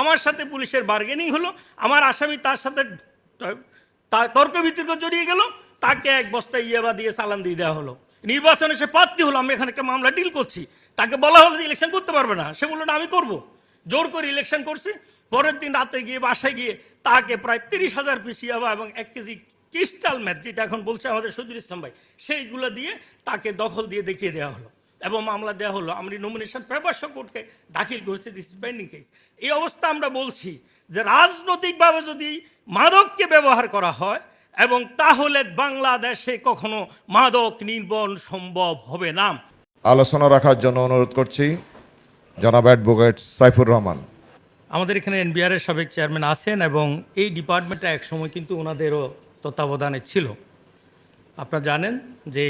আমার সাথে পুলিশের বার্গেনিং হলো, আমার আসামি তার সাথে তর্ক বিতর্ক জড়িয়ে গেল, তাকে এক বস্তা ইয়েবা দিয়ে চালান দিয়ে দেওয়া হলো। নির্বাচনে সে প্রার্থী হলো, আমি এখানে একটা মামলা ডিল করছি। তাকে বলা হলো যে ইলেকশন করতে পারবে না। সে বলল, না, আমি করব। জোর করে ইলেকশন করছি। পরের দিন রাতে গিয়ে বাসায় গিয়ে তাকে প্রায় তিরিশ হাজার পিস ইয়াবা এবং এক কেজি ক্রিস্টাল ম্যাথ যেটা এখন বলছে আমাদের সজুল ইসলাম ভাই, সেইগুলো দিয়ে তাকে দখল দিয়ে দেখিয়ে দেওয়া হলো। এবং মামলা দেওয়া হলো। আমি নমিনেশন পেপার সহ কোর্টকে দাখিল করেছি দিস পেন্ডিং কেস এই অবস্থা আমরা বলছি যে রাজনৈতিকভাবে যদি মাদককে ব্যবহার করা হয় এবং তাহলে বাংলাদেশে কখনো মাদক নির্বন সম্ভব হবে না। আলোচনা রাখার জন্য অনুরোধ করছি জনাব অ্যাডভোকেট সাইফুর রহমান। আমাদের এখানে এনবিআর এর সাবেক চেয়ারম্যান আছেন এবং এই ডিপার্টমেন্টটা একসময় কিন্তু ওনাদেরও তত্ত্বাবধানে ছিল। আপনারা জানেন যে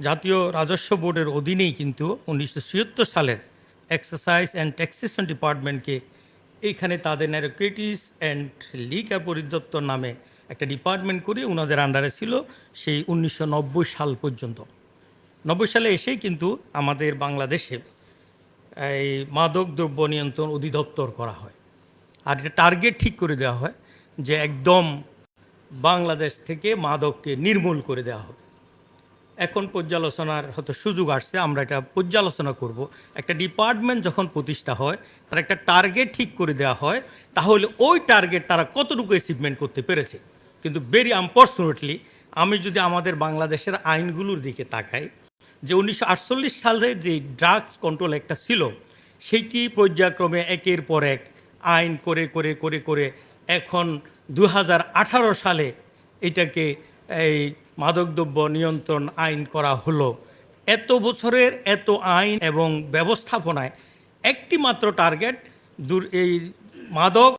জাতীয় রাজস্ব বোর্ডের অধীনেই কিন্তু উনিশশো ছিয়াত্তর সালের এক্সারসাইজ অ্যান্ড ট্যাক্সেশন ডিপার্টমেন্টকে এইখানে তাদের ন্যারোক্রেটিস অ্যান্ড লিগ পরিদপ্তর নামে একটা ডিপার্টমেন্ট করে ওনাদের আন্ডারে ছিল সেই উনিশশো নব্বই সাল পর্যন্ত। নব্বই সালে এসেই কিন্তু আমাদের বাংলাদেশে এই মাদক দ্রব্য নিয়ন্ত্রণ অধিদপ্তর করা হয়। আর এটা টার্গেট ঠিক করে দেওয়া হয় যে একদম বাংলাদেশ থেকে মাদককে নির্মূল করে দেওয়া হবে। এখন পর্যালোচনার হয়তো সুযোগ আসছে, আমরা এটা পর্যালোচনা করব। একটা ডিপার্টমেন্ট যখন প্রতিষ্ঠা হয়, তার একটা টার্গেট ঠিক করে দেওয়া হয়, তাহলে ওই টার্গেট তারা কতটুকু অ্যাচিভমেন্ট করতে পেরেছে? কিন্তু ভেরি আনফর্চুনেটলি আমি যদি আমাদের বাংলাদেশের আইনগুলোর দিকে তাকাই, যে উনিশশো আটচল্লিশ সালে যে ড্রাগস কন্ট্রোল একটা ছিল, সেইটি পর্যায়ক্রমে একের পর এক আইন করে করে করে করে এখন দু হাজার আঠারো সালে এটাকে এই মাদকদ্রব্য নিয়ন্ত্রণ আইন করা হলো। এত বছরের এত আইন এবং ব্যবস্থাপনায় একটি মাত্র টার্গেট দূর এই মাদক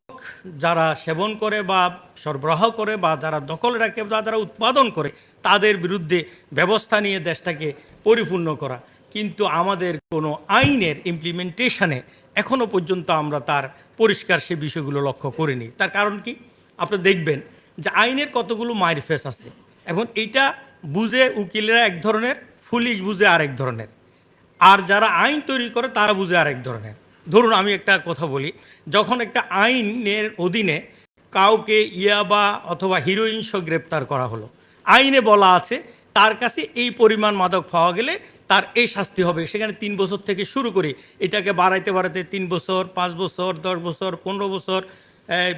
যারা সেবন করে বা সরবরাহ করে বা যারা দখল রাখে বা যারা উৎপাদন করে, তাদের বিরুদ্ধে ব্যবস্থা নিয়ে দেশটাকে পরিপূর্ণ করা। কিন্তু আমাদের কোনো আইনের ইমপ্লিমেন্টেশনে এখনও পর্যন্ত আমরা তার পরিষ্কার সে বিষয়গুলো লক্ষ্য করিনি। তার কারণ কি? আপনি দেখবেন যে আইনের কতগুলো মাইরফেস আছে। এখন এইটা বুঝে উকিলেরা এক ধরনের, পুলিশ বুঝে আরেক ধরনের। আর যারা আইন তৈরি করে, তারা বুঝে আরেক ধরনের। ধরুন আমি একটা কথা বলি, যখন একটা আইনের অধীনে কাউকে ইয়াবা অথবা হিরোইন সহ গ্রেপ্তার করা হলো, আইনে বলা আছে, তার কাছে এই পরিমাণ মাদক পাওয়া গেলে তার এই শাস্তি হবে। সেখানে তিন বছর থেকে শুরু করে। এটাকে বাড়াইতে বাড়াইতে তিন বছর, পাঁচ বছর, দশ বছর, পনেরো বছর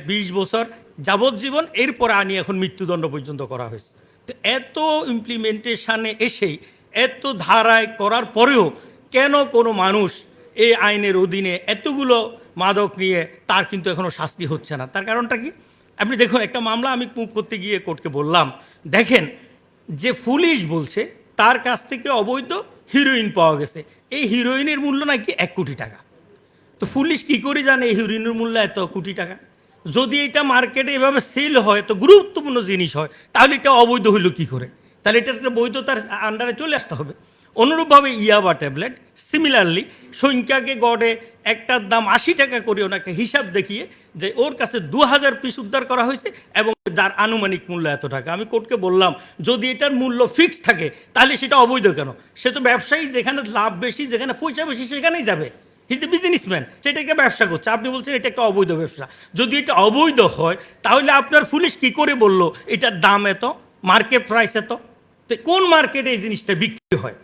বিশ বছর যাবজ্জীবন, এরপরে আনি এখন মৃত্যুদণ্ড পর্যন্ত করা হয়েছে। এত ইমপ্লিমেন্টেশানে এসেই এত ধারায় করার পরেও কেন কোনো মানুষ এই আইনের অধীনে এতগুলো মাদক নিয়ে তার কিন্তু এখনও শাস্তি হচ্ছে না? তার কারণটা কি? আপনি দেখুন, একটা মামলা আমি মুভ করতে গিয়ে কোর্টকে বললাম, দেখেন, যে পুলিশ বলছে তার কাছ থেকে অবৈধ হিরোইন পাওয়া গেছে। এই হিরোইনের মূল্য নাকি এক কোটি টাকা। তো পুলিশ কি করে জানে এই হিরোইনের মূল্য এত কোটি টাকা? যদি এটা মার্কেটে এভাবে সেল হয়, তো গুরুত্বপূর্ণ জিনিস হয়, তাহলে এটা অবৈধ হইল কি করে? তাহলে এটা একটা বৈধতার আন্ডারে চলে আসতে হবে। অনুরূপভাবে ইয়াবা ট্যাবলেট সিমিলারলি সংখ্যাকে গড়ে একটার দাম আশি টাকা করে ওনা একটা হিসাব দেখিয়ে যে ওর কাছে দু হাজার পিস উদ্ধার করা হয়েছে এবং যার আনুমানিক মূল্য এত টাকা। আমি কোর্টকে বললাম, যদি এটার মূল্য ফিক্স থাকে, তাহলে সেটা অবৈধ কেন? সে তো ব্যবসায়ী, যেখানে লাভ বেশি, যেখানে পয়সা বেশি, সেখানেই যাবে। হিজ এ বিজনেসম্যান সেটাকে ব্যবসা করছে। আপনি বলছেন এটা একটা অবৈধ ব্যবসা। যদি এটা অবৈধ হয়, তাহলে আপনার পুলিশ কি করে বলল? এটার দাম এত মার্কেট প্রাইস এত। তো কোন মার্কেটে এই জিনিসটা বিক্রি হয়?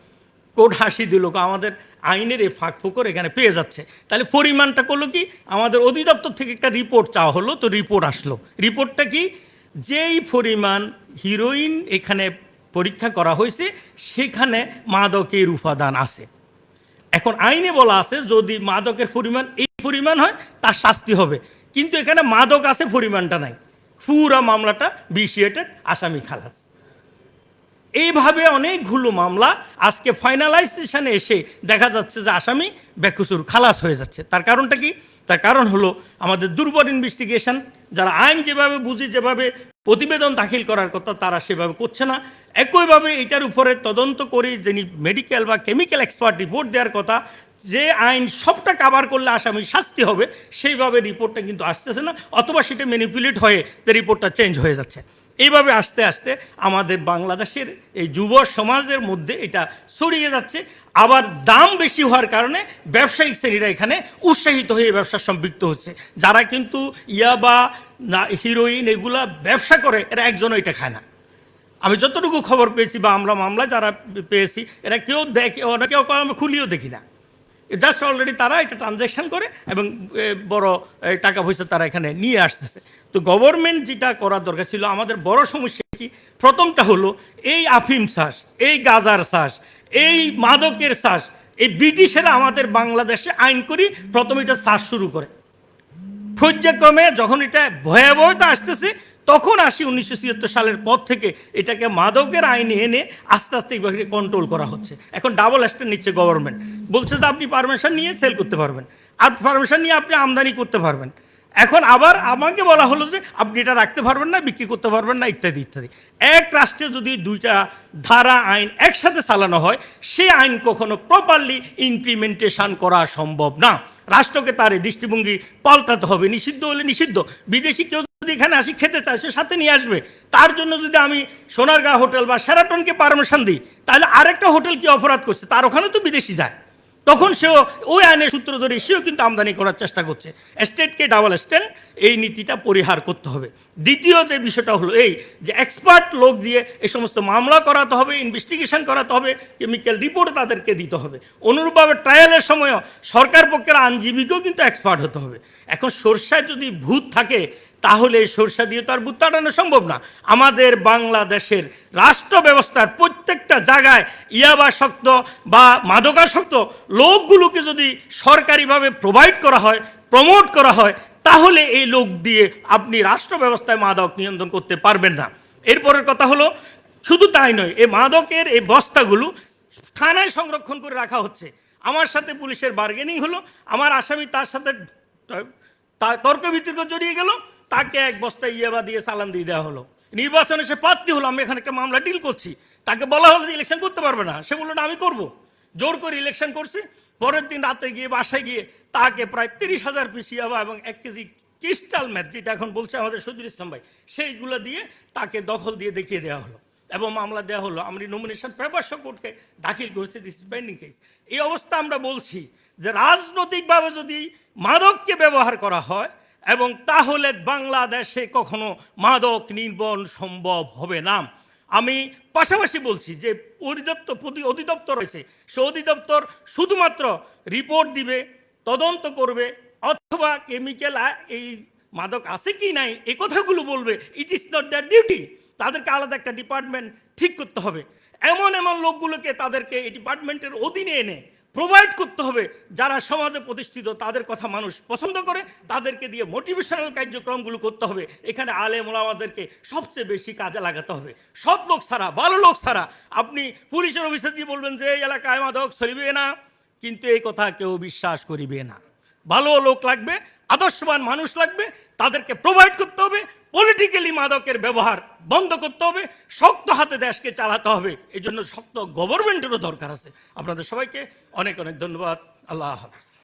কোর্ট হাসি দিল? আমাদের আইনের এই ফাঁক ফোকর এখানে পেয়ে যাচ্ছে। তাহলে পরিমাণটা করল কি? আমাদের অধিদপ্তর থেকে একটা রিপোর্ট চাওয়া হলো, তো রিপোর্ট আসলো। রিপোর্টটা কি? যেই পরিমাণ হিরোইন এখানে পরীক্ষা করা হয়েছে, সেখানে মাদকের উপাদান আছে। এখন আইনে বলা আছে, যদি মাদকের পরিমাণ, এই পরিমাণ হয়, তার শাস্তি হবে। কিন্তু এখানে মাদক আছে, পরিমাণটা নাই। পুরা মামলাটা বিশিয়েটেড আসামি খালাস। এইভাবে অনেকগুলো মামলা আজকে ফাইনালাইজেশনে এসে দেখা যাচ্ছে যে আসামি বেকুসুর খালাস হয়ে যাচ্ছে। তার কারণটা কি? তার কারণ হলো আমাদের দুর্বল ইনভেস্টিগেশন যারা আইন যেভাবে বুঝি যেভাবে প্রতিবেদন দাখিল করার কথা, তারা সেভাবে করছে না। একইভাবে এটার উপরে তদন্ত করে যিনি মেডিকেল বা কেমিক্যাল এক্সপার্ট রিপোর্ট দেওয়ার কথা, যে আইন সবটা কাভার করলে আসামি শাস্তি হবে, সেইভাবে রিপোর্টটা কিন্তু আসতেছে না, অথবা সেটা ম্যানিপুলেট হয়ে রিপোর্টটা চেঞ্জ হয়ে যাচ্ছে। এইভাবে আস্তে আস্তে আমাদের বাংলাদেশের এই যুব সমাজের মধ্যে এটা ছড়িয়ে যাচ্ছে। আবার দাম বেশি হওয়ার কারণে ব্যবসায়িক শ্রেণীরা এখানে উৎসাহিত হয়ে ব্যবসার সম্পৃক্ত হচ্ছে। যারা কিন্তু ইয়াবা না হিরোইন এগুলা ব্যবসা করে, এরা একজনও এটা খায় না। আমি যতটুকু খবর পেয়েছি বা আমরা মামলা যারা পেয়েছি, এরা কেউ দেখে অনেকেও আমি খুলিও দেখি না। জাস্ট অলরেডি তারা এটা ট্রানজ্যাকশন করে এবং বড় টাকা পয়সা তারা এখানে নিয়ে আসতেছে। তো গভর্নমেন্ট যেটা করার দরকার ছিল, আমাদের বড় সমস্যা কি? প্রথমটা হলো, এই আফিম শ্বাস এই গাজার শ্বাস এই মাদকের শ্বাস এই ব্রিটিশেরা আমাদের বাংলাদেশে আইন করি প্রথম এটা শ্বাস শুরু করে। পর্যায়ক্রমে যখন এটা ভয়াবহতা আসতেছে, তখন আসি উনিশশো ছিয়াত্তর সালের পর থেকে এটাকে মাদকের আইনে এনে আস্তে আস্তে এইভাবে কন্ট্রোল করা হচ্ছে। এখন ডাবল স্ট্যান্ড নিচ্ছে গভর্নমেন্ট বলছে যে আপনি পারমিশন নিয়ে সেল করতে পারবেন। আর পারমিশন নিয়ে আপনি আমদানি করতে পারবেন। এখন আবার আমাকে বলা হলো যে আপনি এটা রাখতে পারবেন না, বিক্রি করতে পারবেন না, ইত্যাদি ইত্যাদি। এক রাষ্ট্রে যদি দুইটা ধারা আইন একসাথে চালানো হয় সে আইন কখনো প্রপারলি ইমপ্লিমেন্টেশন করা সম্ভব না। রাষ্ট্রকে তার এই দৃষ্টিভঙ্গি পাল্টাতে হবে, নিষিদ্ধ হলে নিষিদ্ধ। বিদেশি কেউ যদি এখানে আসি, খেতে চায়, সে সাথে নিয়ে আসবে। তার জন্য যদি আমি সোনারগাঁ হোটেল বা সেরাটনকে পারমিশন দিই, তাহলে আরেকটা হোটেল কি অপরাধ করছে? তার ওখানে তো বিদেশি যায়। তখন সেও ওই আইনের সূত্র ধরে সেও কিন্তু আমদানি করার চেষ্টা করছে। স্টেটকে ডাবল স্ট্যান্ড এই নীতিটা পরিহার করতে হবে। দ্বিতীয় যে বিষয়টা হলো এই যে এক্সপার্ট লোক দিয়ে এই সমস্ত মামলা করাতে হবে ইনভেস্টিগেশন করাতে হবে কেমিক্যাল রিপোর্ট তাদেরকে দিতে হবে। অনুরূপভাবে ট্রায়ালের সময়ও সরকার পক্ষের আইনজীবীকেও কিন্তু এক্সপার্ট হতে হবে। এখন সর্ষায় যদি ভূত থাকে তাহলে এই সরষা দিয়ে তো আর ভূত তাড়ানো সম্ভব না। আমাদের বাংলাদেশের রাষ্ট্র ব্যবস্থার প্রত্যেকটা জায়গায় ইয়াবাসক্ত বা মাদকাসক্ত লোকগুলোকে যদি সরকারিভাবে প্রোভাইড করা হয় প্রমোট করা হয়, তাহলে এই লোক দিয়ে আপনি রাষ্ট্র ব্যবস্থায় মাদক নিয়ন্ত্রণ করতে পারবেন না। এরপরের কথা হলো, শুধু তাই নয়, এই মাদকের এই বস্তাগুলো থানায় সংরক্ষণ করে রাখা হচ্ছে। আমার সাথে পুলিশের বার্গেনিং হলো, আমার আসামি তার সাথে তর্ক বিতর্ক জড়িয়ে গেল। তাকে এক বস্তা ইয়েবা দিয়ে চালান দিয়ে দেওয়া হলো। নির্বাচনে সে প্রার্থী হলো, আমি এখানে একটা মামলা ডিল করছি। তাকে বলা হলো যে ইলেকশন করতে পারবে না। সে বলল, না, আমি করব। জোর করে ইলেকশন করছি। পরের দিন রাতে গিয়ে বাসায় গিয়ে তাকে প্রায় তিরিশ হাজার পিস ইয়াবা এবং এক কেজি ক্রিস্টাল ম্যাথ যেটা এখন বলছে আমাদের সজুল ইসলাম ভাই, সেইগুলো দিয়ে তাকে দখল দিয়ে দেখিয়ে দেওয়া হলো এবং মামলা দেওয়া হলো। আমরা নমিনেশন পেপার সহ কোর্টকে দাখিল করেছি দিস ইজ পেন্ডিং কেস এই অবস্থা আমরা বলছি যে রাজনৈতিকভাবে যদি মাদককে ব্যবহার করা হয় এবং তাহলে বাংলাদেশে কখনো মাদক নির্বন সম্ভব হবে না। আমি পাশাপাশি বলছি যে অধিদপ্তর প্রতি অধিদপ্তর রয়েছে, সে অধিদপ্তর শুধুমাত্র রিপোর্ট দিবে, তদন্ত করবে, অথবা কেমিক্যাল এই মাদক আছে কি নাই এই কথাগুলো বলবে it is not their duty তাদেরকে আলাদা একটা ডিপার্টমেন্ট ঠিক করতে হবে। এমন এমন লোকগুলোকে তাদেরকে এই ডিপার্টমেন্টের অধীনে এনে প্রোভাইড করতে হবে। যারা সমাজে প্রতিষ্ঠিত, তাদের কথা মানুষ পছন্দ করে, তাদেরকে দিয়ে মোটিভেশনাল কার্যক্রমগুলো করতে হবে। এখানে আলে মোলামাদেরকে সবচেয়ে বেশি কাজে লাগাতে হবে। সৎ লোক ছাড়া, ভালো লোক ছাড়া। আপনি পুলিশের অফিসে দিয়ে বলবেন যে, এই এলাকায় মাদক চলিবে না। কিন্তু এই কথা কেউ বিশ্বাস করিবে না। ভালো লোক লাগবে, আদর্শবান মানুষ লাগবে, তাদেরকে প্রোভাইড করতে হবে। পলিটিক্যালি মাদকের ব্যবহার বন্ধ করতে হবে, শক্ত হাতে দেশকে চালাতে হবে। এই জন্য শক্ত গভর্নমেন্টেরও দরকার আছে। আপনাদের সবাইকে অনেক অনেক ধন্যবাদ। আল্লাহ হাফিজ।